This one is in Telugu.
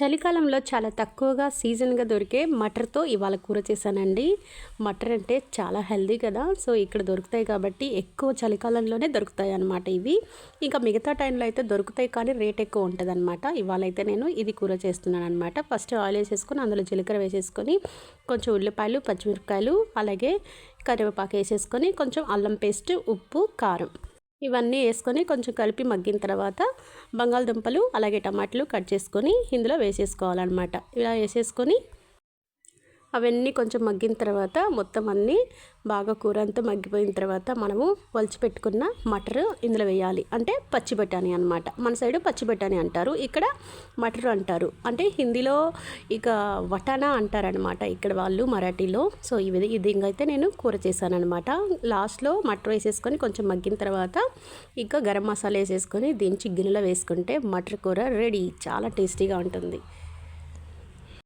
చలికాలంలో చాలా తక్కువగా సీజన్గా దొరికే మటర్తో ఇవాళ కూర చేశానండి. మటర్ అంటే చాలా హెల్దీ కదా సో ఇక్కడ దొరుకుతాయి కాబట్టి ఎక్కువ చలికాలంలోనే దొరుకుతాయి అనమాట ఇవి. ఇంకా మిగతా టైంలో అయితే దొరుకుతాయి కానీ రేట్ ఎక్కువ ఉంటుంది అనమాట ఇవాళ అయితే నేను ఇది కూర చేస్తున్నాను అనమాట ఫస్ట్ ఆయిల్ వేసేసుకొని అందులో జీలకర్ర వేసేసుకొని కొంచెం ఉల్లిపాయలు పచ్చిమిరపకాయలు అలాగే కరివేపాకు వేసేసుకొని కొంచెం అల్లం పేస్ట్ ఉప్పు కారం. ఇవన్నీ వేసుకొని కొంచెం కలిపి మగ్గిన తర్వాత బంగాళదుంపలు అలాగే టమాటాలు కట్ చేసుకొని ఇందులో వేసేసుకోవాలన్నమాట. ఇలా వేసేసుకొని అవన్నీ కొంచెం మగ్గిన తర్వాత మొత్తం అన్నీ బాగా కూర అంతా మగ్గిపోయిన తర్వాత మనము వలిచి పెట్టుకున్న మటర్ ఇందులో వేయాలి. అంటే పచ్చి బఠానీ అనమాట మన సైడు పచ్చి బఠానీ అంటారు. ఇక్కడ మటర్ అంటారు. అంటే హిందీలో ఇక వటానా అంటారనమాట ఇక్కడ వాళ్ళు మరాఠీలో. సో ఈ విధంగా అయితే నేను కూర చేశానమాట లాస్ట్లో మటర్ వేసేసుకొని కొంచెం మగ్గిన తర్వాత ఇంకా గరం మసాలా వేసేసుకొని దించి గిన్నెలో వేసుకుంటే మటర్ కూర రెడీ. చాలా టేస్టీగా ఉంటుంది.